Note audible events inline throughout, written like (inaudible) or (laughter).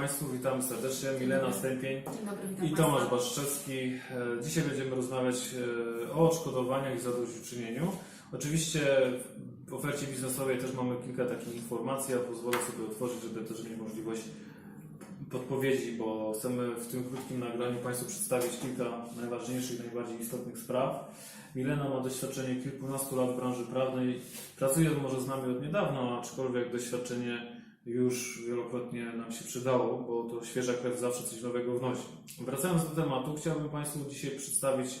Państwu, witamy serdecznie. Milena Stępień i. Tomasz Baszczewski. E, Dzisiaj będziemy rozmawiać e, o odszkodowaniach i zadośćuczynieniu. Oczywiście w ofercie biznesowej też mamy kilka takich informacji, a pozwolę sobie otworzyć, żeby też mieć możliwość podpowiedzi, bo chcemy w tym krótkim nagraniu Państwu przedstawić kilka najważniejszych, najbardziej istotnych spraw. Milena ma doświadczenie kilkunastu lat w branży prawnej. Pracuje może z nami od niedawna, aczkolwiek doświadczenie już wielokrotnie nam się przydało, bo to świeża krew zawsze coś nowego wnosi. Wracając do tematu, chciałbym Państwu dzisiaj przedstawić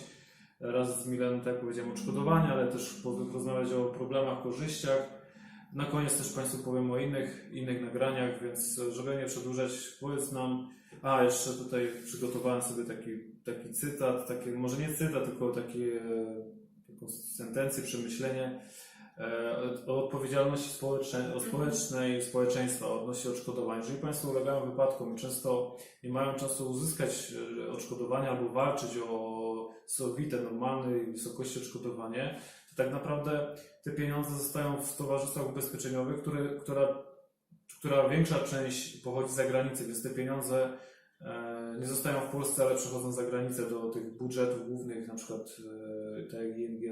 raz z Mileną, tak jak powiedziałem, odszkodowania, ale też porozmawiać o problemach, korzyściach. Na koniec też Państwu powiem o innych, innych nagraniach, więc żeby nie przedłużać, powiedz nam, a jeszcze tutaj przygotowałem sobie taki, taki cytat, taki, może nie cytat, tylko takie, taką sentencję, przemyślenie e, o odpowiedzialności społecznej, społecznej społeczeństwa odnośnie odszkodowań. Jeżeli Państwo ulegają wypadkom i często nie mają czasu uzyskać e, odszkodowania albo walczyć o sowite, normalnej wysokości odszkodowanie, to tak naprawdę te pieniądze zostają w towarzystwach ubezpieczeniowych, które, która, która większa część pochodzi z zagranicy, więc te pieniądze e, nie zostają w Polsce, ale przechodzą za granicę do tych budżetów głównych, na przykład e, tak jak ING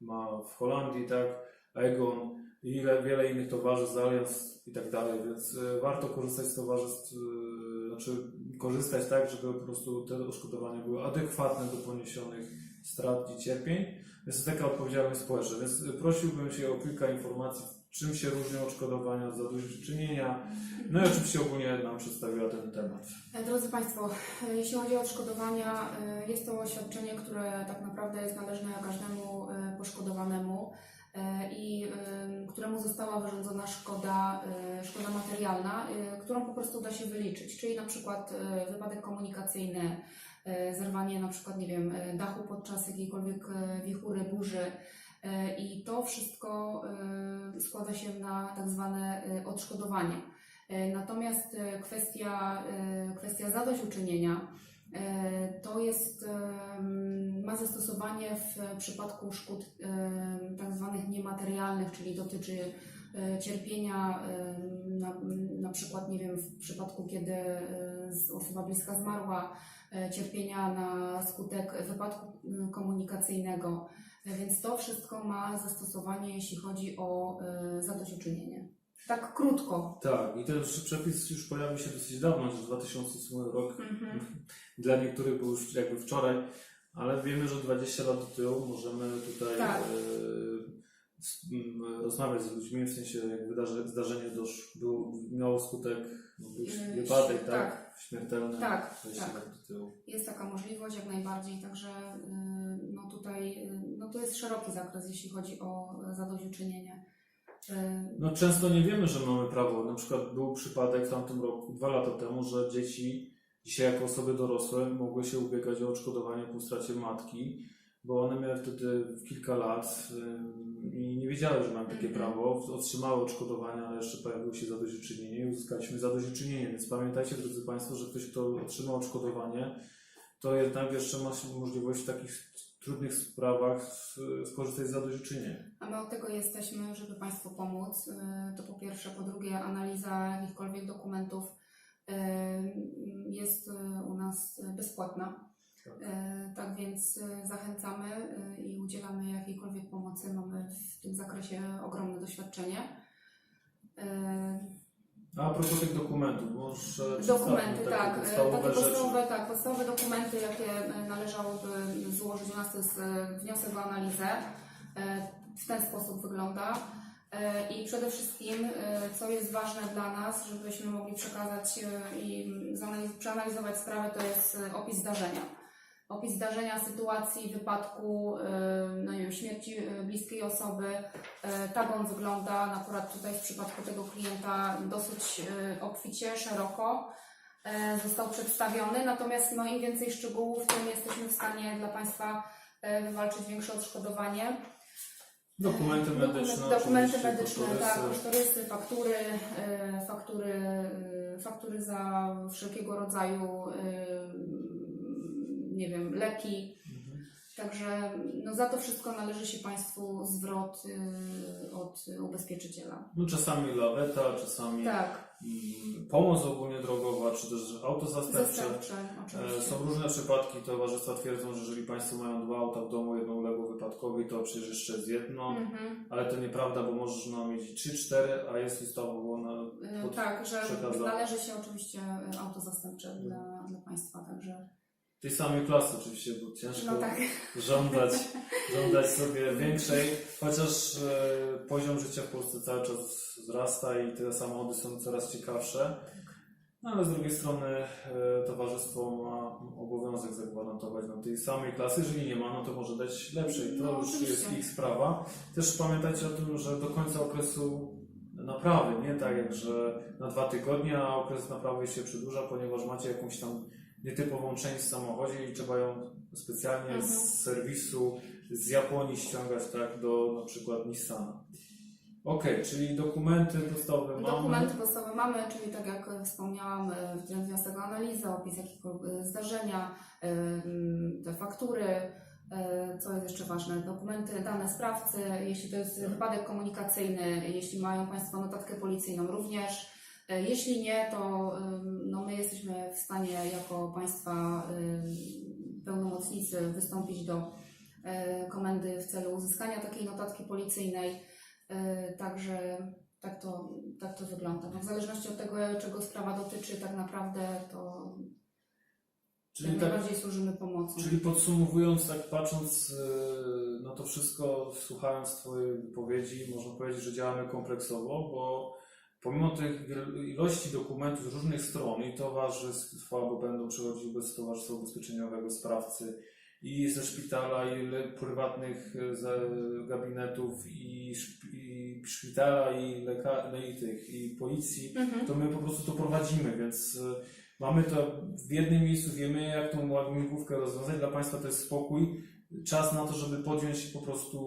ma w Holandii, tak, Egon i ile, wiele innych towarzystw, Allianz i tak dalej, więc e, warto korzystać z towarzystw, e, znaczy korzystać tak, żeby po prostu te odszkodowania były adekwatne do poniesionych strat i cierpień. Więc to taka odpowiedzialność społeczna. Więc e, prosiłbym Cię o kilka informacji, czym się różnią odszkodowania, zadośćuczynienia, no i oczywiście ogólnie nam przedstawiła ten temat. Drodzy Państwo, jeśli chodzi o odszkodowania, jest to oświadczenie, które tak naprawdę jest należne każdemu poszkodowanemu i e, któremu została wyrządzona szkoda, e, szkoda materialna, e, którą po prostu da się wyliczyć, czyli na przykład wypadek komunikacyjny, zerwanie na przykład, nie wiem, dachu podczas jakiejkolwiek wichury, burzy, I to wszystko składa się na tak zwane odszkodowanie. Natomiast kwestia, kwestia zadośćuczynienia to jest, em, ma zastosowanie w przypadku szkód em, tak zwanych niematerialnych, czyli dotyczy e, cierpienia, na, na przykład, nie wiem, w przypadku, kiedy e, osoba bliska zmarła, e, cierpienia na skutek wypadku komunikacyjnego. E, Więc to wszystko ma zastosowanie, jeśli chodzi o e, zadośćuczynienie. Tak krótko. Tak, i ten przepis już pojawił się dosyć dawno, już 2008 rok. Mhm. Dla niektórych był już jakby wczoraj, ale wiemy, że 20 lat do tyłu możemy tutaj Tak. e, rozmawiać z ludźmi, w sensie jak wydarze, zdarzenie dosz, było, miało skutek, no, był Yy, wypadek, tak? tak. Śmiertelny. Tak, 20 tak. lat do tyłu. Jest taka możliwość jak najbardziej, także y, no tutaj y, no to jest szeroki zakres, jeśli chodzi o zadośćuczynienie. Y, No często nie wiemy, że mamy prawo. Na przykład był przypadek w tamtym roku, dwa lata temu, że dzieci dzisiaj jako osoby dorosłe mogły się ubiegać o odszkodowanie po stracie matki, bo one miały wtedy kilka lat i nie wiedziały, że mają takie prawo. Otrzymały odszkodowania, ale jeszcze pojawiło się zadośćuczynienie i uzyskaliśmy zadośćuczynienie. Więc pamiętajcie, drodzy Państwo, że ktoś, kto otrzymał odszkodowanie, to jednak jeszcze ma możliwość w takich trudnych sprawach skorzystać z zadośćuczynienia. A my od tego jesteśmy, żeby Państwu pomóc. Y, To po pierwsze. Po drugie, analiza jakichkolwiek dokumentów jest y, u nas bezpłatna. Tak. Y, Tak więc y, zachęcamy i udzielamy jakiejkolwiek pomocy. Mamy w tym zakresie ogromne doświadczenie. Y, A propos tych dokumentów, może Dokumenty, tak. e, podstawowe Takie podstawowe, tak. Podstawowe dokumenty, jakie e, należałoby złożyć u nas, to jest e, wniosek o analizę. E, W ten sposób wygląda. E, I przede wszystkim, e, co jest ważne dla nas, żebyśmy mogli przekazać e, i przeanalizować sprawę, to jest opis zdarzenia. Opis zdarzenia, sytuacji, wypadku, no nie wiem, śmierci bliskiej osoby. Tak on wygląda, akurat tutaj w przypadku tego klienta dosyć obficie, szeroko został przedstawiony, natomiast no, im więcej szczegółów, tym jesteśmy w stanie dla Państwa wywalczyć większe odszkodowanie. Dokumenty medyczne. Dokumenty, medyczne, kosztorysy. tak, kosztorysy, faktury, e, faktury, e, faktury za wszelkiego rodzaju, e, nie wiem, leki. Mhm. Także no, za to wszystko należy się Państwu zwrot e, od ubezpieczyciela. No czasami laweta, czasami Tak. mm, pomoc ogólnie drogowa, czy też auto zastępcze. E. Są różne przypadki, towarzystwa twierdzą, że jeżeli Państwo mają dwa auta w domu, jedno uległo wypadkowi, to przecież jeszcze jest jedno, Mhm. ale to nieprawda, bo można mieć 3-4, a jest ustawowo na... E, pod- Tak, że przekazane. należy się oczywiście e, auto zastępcze dla, dla Państwa, także tej samej klasy oczywiście, bo ciężko no tak. (laughs) żądać, żądać sobie (laughs) większej, chociaż e, poziom życia w Polsce cały czas wzrasta i te samochody są coraz ciekawsze. No ale z drugiej strony e, towarzystwo ma obowiązek zagwarantować nam tej samej klasy. Jeżeli nie ma, no to może dać lepszej. To No, już oczywiście. jest ich sprawa. Też pamiętajcie o tym, że do końca okresu naprawy, nie tak jak, że na dwa tygodnie, a okres naprawy się przedłuża, ponieważ macie jakąś tam nietypową część w samochodzie i trzeba ją specjalnie Mhm. z serwisu z Japonii ściągać tak do na przykład Nissana. Okej, czyli dokumenty podstawowe mamy. Dokumenty podstawowe mamy, czyli tak jak wspomniałam, e, wniosek o analizę, opis jakiegoś e, zdarzenia, e, te faktury, e, co jest jeszcze ważne, dokumenty, dane sprawcy, jeśli to jest wypadek komunikacyjny, jeśli mają Państwo notatkę policyjną również. E, Jeśli nie, to no, my jesteśmy w stanie jako Państwa pełnomocnicy wystąpić do e, komendy w celu uzyskania takiej notatki policyjnej. E, Także tak to, tak to wygląda. No, w zależności od tego, czego sprawa dotyczy, tak naprawdę to Czyli tak, najbardziej służymy pomocą. Czyli podsumowując, tak patrząc e, na to wszystko, słuchając Twojej wypowiedzi, można powiedzieć, że działamy kompleksowo, bo pomimo tych ilości dokumentów z różnych stron i towarzystwa, bo będą przychodziły bez towarzystwa ubezpieczeniowego sprawcy i ze szpitala, i prywatnych e, gabinetów, i, szp- i szpitala, i, leka- no i tych, i policji, Mhm. to my po prostu to prowadzimy, więc y, mamy to w jednym miejscu, wiemy jak tą łamigłówkę rozwiązać. Dla Państwa to jest spokój, czas na to, żeby podjąć po prostu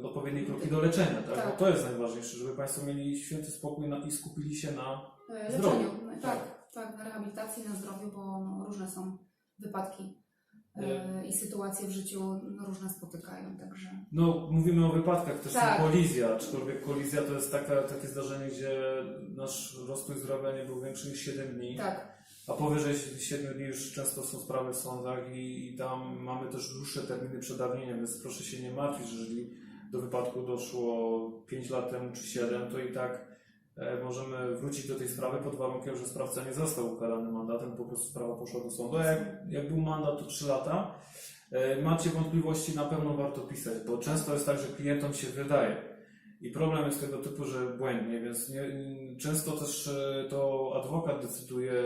y, odpowiednie kroki do leczenia, tak? Tak. Bo to jest najważniejsze, żeby Państwo mieli święty spokój na, i skupili się na... E, Zdrowiu. Leczeniu. No, Tak, tak, na rehabilitacji, na zdrowiu, bo no, różne są wypadki e, i sytuacje w życiu no, różne spotykają, także No, mówimy o wypadkach, też Tak. są kolizja, aczkolwiek kolizja to jest taka, takie zdarzenie, gdzie nasz rozstój zdrowia nie był większy niż 7 dni. tak, A powyżej 7 dni już często są sprawy w sądach i, i tam mamy też dłuższe terminy przedawnienia, więc proszę się nie martwić, że jeżeli do wypadku doszło 5 lat temu czy 7, to i tak e, możemy wrócić do tej sprawy pod warunkiem, że sprawca nie został ukarany mandatem, po prostu sprawa poszła do sądu. Jak, jak był mandat to 3 lata, e, macie wątpliwości, na pewno warto pisać, bo często jest tak, że klientom się wydaje. I problem jest tego typu, że błędnie, więc nie, często też e, to adwokat decyduje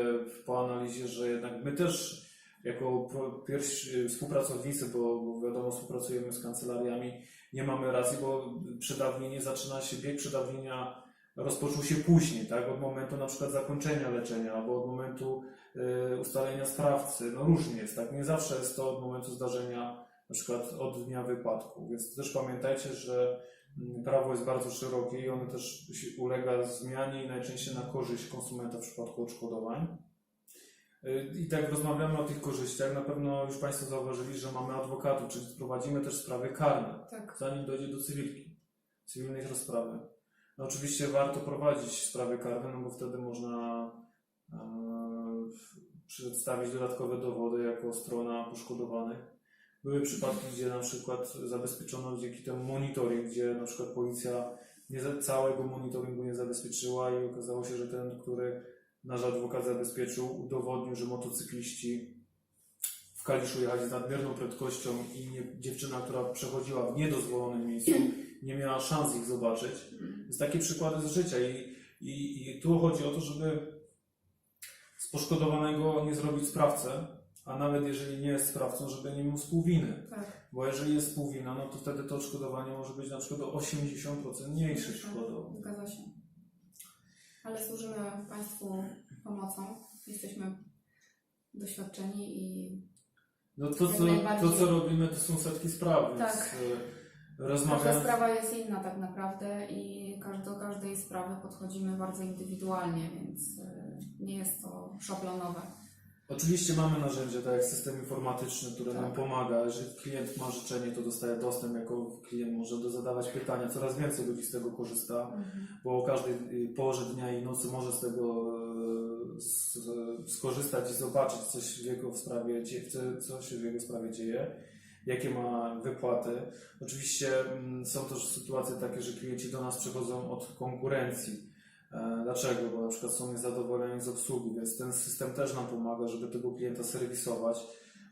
po analizie, że jednak my też jako pierwsi współpracownicy, bo, bo wiadomo współpracujemy z kancelariami, nie mamy racji, bo przedawnienie zaczyna się, bieg przedawnienia rozpoczął się później, tak? Od momentu na przykład zakończenia leczenia albo od momentu e, ustalenia sprawcy. No różnie jest, tak? Nie zawsze jest to od momentu zdarzenia, na przykład od dnia wypadku. Więc też pamiętajcie, że mm, prawo jest bardzo szerokie i ono też ulega zmianie i najczęściej na korzyść konsumenta w przypadku odszkodowań. Y, I tak rozmawiamy o tych korzyściach, na pewno już Państwo zauważyli, że mamy adwokatów, czyli prowadzimy też sprawy karne tak. zanim dojdzie do cywilki, cywilnej rozprawy. No oczywiście warto prowadzić sprawy karne, no bo wtedy można e, przedstawić dodatkowe dowody jako strona poszkodowanych. Były przypadki, gdzie na przykład zabezpieczono dzięki temu monitoring, gdzie na przykład policja nie, całego monitoringu nie zabezpieczyła i okazało się, że ten, który nasz adwokat zabezpieczył, udowodnił, że motocykliści w Kaliszu jechali z nadmierną prędkością i nie, dziewczyna, która przechodziła w niedozwolonym miejscu, nie miała szans ich zobaczyć. Więc takie przykłady z życia i, i, i tu chodzi o to, żeby z poszkodowanego nie zrobić sprawcę, a nawet jeżeli nie jest sprawcą, żeby nie miał współwiny. tak. Bo jeżeli jest współwina, no to wtedy to odszkodowanie może być na przykład o 80% mniejsze przykładowo. Zgadza się. Ale służymy Państwu pomocą. Jesteśmy doświadczeni i No to co, to, co robimy, to są setki spraw, więc Tak. Każda sprawa jest inna tak naprawdę i do każdej sprawy podchodzimy bardzo indywidualnie, więc e, nie jest to szablonowe. Oczywiście mamy narzędzie, tak jak system informatyczny, które nam Tak. pomaga. Jeżeli klient ma życzenie, to dostaje dostęp, jako klient może do zadawać pytania. Coraz więcej ludzi z tego korzysta, bo o każdej y, porze dnia i nocy może z tego skorzystać i zobaczyć coś w jego sprawie, co się w jego sprawie dzieje, jakie ma wypłaty. Oczywiście mm, są też sytuacje takie, że klienci do nas przychodzą od konkurencji. E, Dlaczego? Bo na przykład są niezadowoleni z obsługi, więc ten system też nam pomaga, żeby tego klienta serwisować,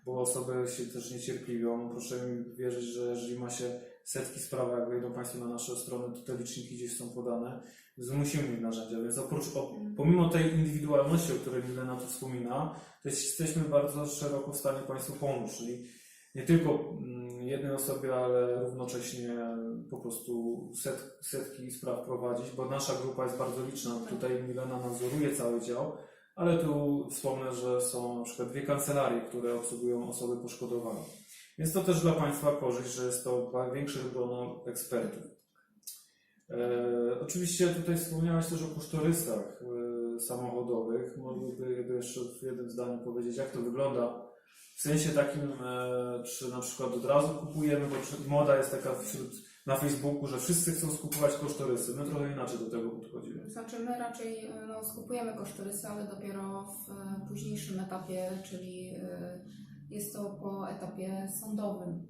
bo osoby się też niecierpliwią. Proszę mi wierzyć, że jeżeli ma się setki spraw, jak wejdą Państwo na nasze strony, to te liczniki gdzieś są podane, więc musimy mieć narzędzia. Więc oprócz, pomimo tej indywidualności, o której Milena tu wspomina, to jest, jesteśmy bardzo szeroko w stanie Państwu pomóc, czyli nie tylko mm, jednej osobie, ale równocześnie po prostu set, setki spraw prowadzić, bo nasza grupa jest bardzo liczna. Tutaj Milena nadzoruje cały dział, ale tu wspomnę, że są na przykład dwie kancelarie, które obsługują osoby poszkodowane. Więc to też dla Państwa korzyść, że jest to większe grono ekspertów. E, oczywiście tutaj wspomniałeś też o kosztorysach e, samochodowych. Mogliby jeszcze w jednym zdaniu powiedzieć, jak to wygląda w sensie takim, e, czy na przykład od razu kupujemy, bo moda jest taka wśród, na Facebooku, że wszyscy chcą skupować kosztorysy. My trochę inaczej do tego podchodzimy. Znaczy my raczej e, no, skupujemy kosztorysy, ale dopiero w e, późniejszym etapie, czyli jest to po etapie sądowym.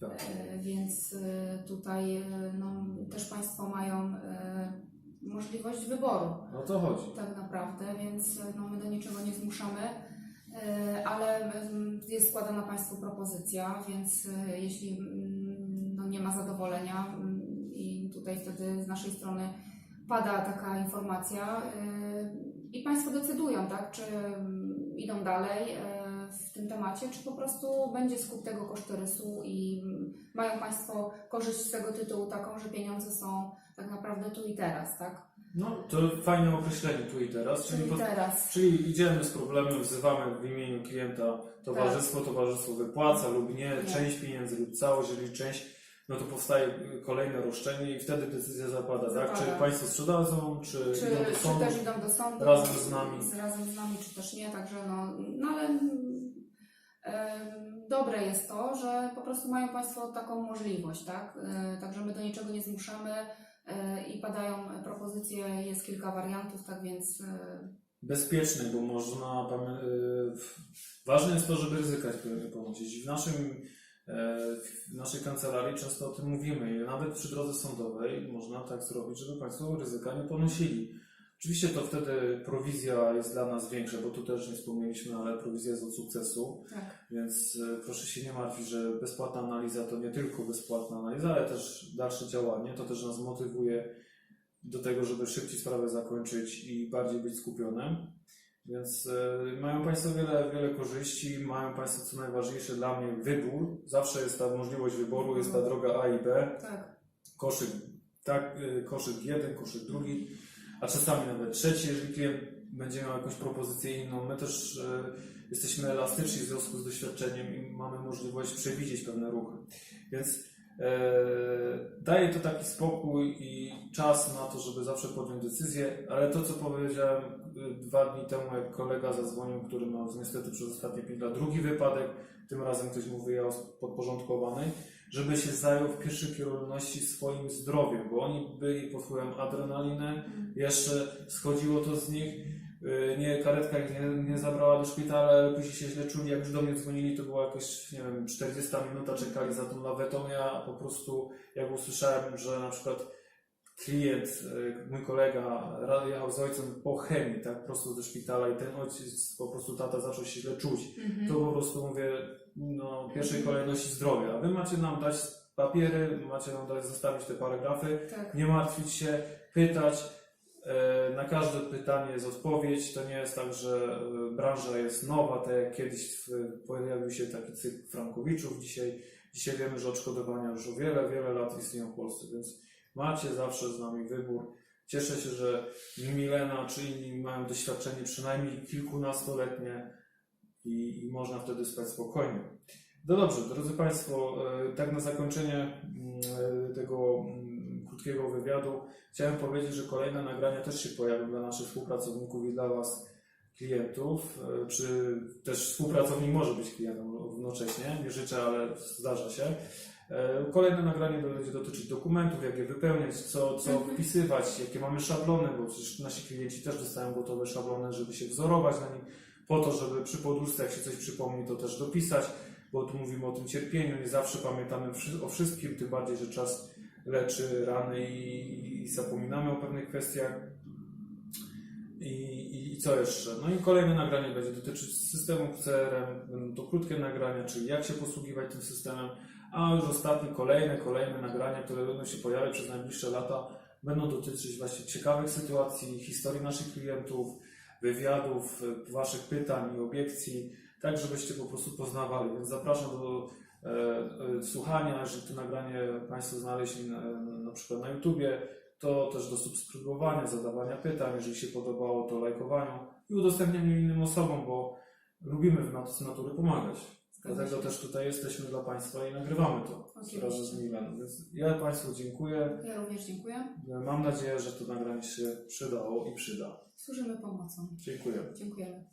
Tak. Więc tutaj no, też Państwo mają możliwość wyboru O to chodzi. tak naprawdę, więc no, my do niczego nie zmuszamy, ale mm, jest składana Państwu propozycja, więc e, jeśli mm, no, nie ma zadowolenia mm, i tutaj wtedy z naszej strony pada taka informacja e, i Państwo decydują, tak, czy mm, idą dalej e, w tym temacie, czy po prostu będzie skup tego kosztorysu i mają Państwo korzyść z tego tytułu taką, że pieniądze są tak naprawdę tu i teraz, tak? No, to fajne określenie tu i teraz, czyli, Czyli teraz. czyli idziemy z problemem, wzywamy w imieniu klienta towarzystwo, towarzystwo wypłaca lub nie, Nie. część pieniędzy lub całość, jeżeli część, no to powstaje kolejne roszczenie i wtedy decyzja zapada, tak? Zapada. Czy Państwo sprzedadzą, czy, Czy, idą do czy sądu. też idą do sądu razem z nami. z- razem z nami, czy też nie, także no, no ale mm, em, dobre jest to, że po prostu mają Państwo taką możliwość, tak? E, Także my do niczego nie zmuszamy i padają propozycje, jest kilka wariantów, tak więc e, bezpieczny, bo można. w- Ważne jest to, żeby ryzyka nie ponosić. W, naszym, e, w naszej kancelarii często o tym mówimy nawet przy drodze sądowej można tak zrobić, żeby Państwo ryzyka nie ponosili. Oczywiście to wtedy prowizja jest dla nas większa, bo tu też nie wspomnieliśmy, ale prowizja jest od sukcesu, tak. więc e, proszę się nie martwić, że bezpłatna analiza to nie tylko bezpłatna analiza, ale też dalsze działanie. To też nas motywuje do tego, żeby szybciej sprawę zakończyć i bardziej być skupionym. Więc e, mają Państwo wiele, wiele korzyści, mają Państwo co najważniejsze dla mnie wybór. Zawsze jest ta możliwość wyboru, jest ta droga A i B, tak. koszyk, tak, e, koszyk jeden, koszyk drugi, a czasami nawet trzeci, jeżeli klient będzie miał jakąś propozycję inną. My też e, jesteśmy elastyczni w związku z doświadczeniem i mamy możliwość przewidzieć pewne ruchy. Więc e, daje to taki spokój i czas na to, żeby zawsze podjąć decyzję, ale to, co powiedziałem e, dwa dni temu, jak kolega zadzwonił, który miał niestety przez ostatnie 5 lat drugi wypadek, tym razem ktoś mu wyjechał podporządkowany, żeby się zajął w pierwszej kolejności swoim zdrowiem, bo oni byli pod wpływem adrenaliny, jeszcze schodziło to z nich, yy, nie, karetka ich nie, nie zabrała do szpitala, ale później się źle czuli, jak już do mnie dzwonili, to była jakaś, nie wiem, 40 minuta czekali za tą lawetą, ja po prostu, jak usłyszałem, że na przykład klient, yy, mój kolega jechał z ojcem po chemii, tak, prosto do szpitala i ten ojciec, po prostu tata zaczął się źle czuć, Mhm. to po prostu mówię, no, w pierwszej kolejności zdrowia. Wy macie nam dać papiery, macie nam dać zostawić te paragrafy, tak. nie martwić się, pytać. E, Na każde pytanie jest odpowiedź. To nie jest tak, że e, branża jest nowa, tak jak kiedyś pojawił się taki cykl Frankowiczów. Dzisiaj, dzisiaj wiemy, że odszkodowania już o wiele, wiele lat istnieją w Polsce, więc macie zawsze z nami wybór. Cieszę się, że Milena czy inni mają doświadczenie przynajmniej kilkunastoletnie i, i można wtedy spać spokojnie. No dobrze, drodzy Państwo, e, tak na zakończenie mm, e, tego mm, krótkiego wywiadu chciałem powiedzieć, że kolejne nagrania też się pojawią dla naszych współpracowników i dla Was klientów, e, czy też współpracownik może być klientem równocześnie, nie życzę, ale zdarza się. E, Kolejne nagranie będzie dotyczyć dokumentów, jak je wypełniać, co, co Mhm. wpisywać, jakie mamy szablony, bo przecież nasi klienci też dostają gotowe szablony, żeby się wzorować na nich, po to, żeby przy podróżce, jak się coś przypomni, to też dopisać, bo tu mówimy o tym cierpieniu, nie zawsze pamiętamy o wszystkim, tym bardziej, że czas leczy rany i, i zapominamy o pewnych kwestiach. I, i, I co jeszcze? No i kolejne nagranie będzie dotyczyć systemu CRM. Będą to krótkie nagrania, czyli jak się posługiwać tym systemem. A już ostatnie, kolejne, kolejne nagrania, które będą się pojawiać przez najbliższe lata, będą dotyczyć właśnie ciekawych sytuacji, historii naszych klientów, wywiadów, Waszych pytań i obiekcji, tak żebyście po prostu poznawali. Więc zapraszam do e, e, słuchania, jeżeli to nagranie Państwo znaleźli na, na przykład na YouTubie, to też do subskrybowania, zadawania pytań, jeżeli się podobało, to lajkowaniu i udostępnianiu innym osobom, bo lubimy w natury pomagać. Dlatego też tutaj jesteśmy dla Państwa i nagrywamy to Oczywiście. razem z Milanem. Więc ja Państwu dziękuję. Ja również dziękuję. Mam nadzieję, że to nagranie się przydało i przyda. Służymy pomocą. Dziękuję. Dziękujemy.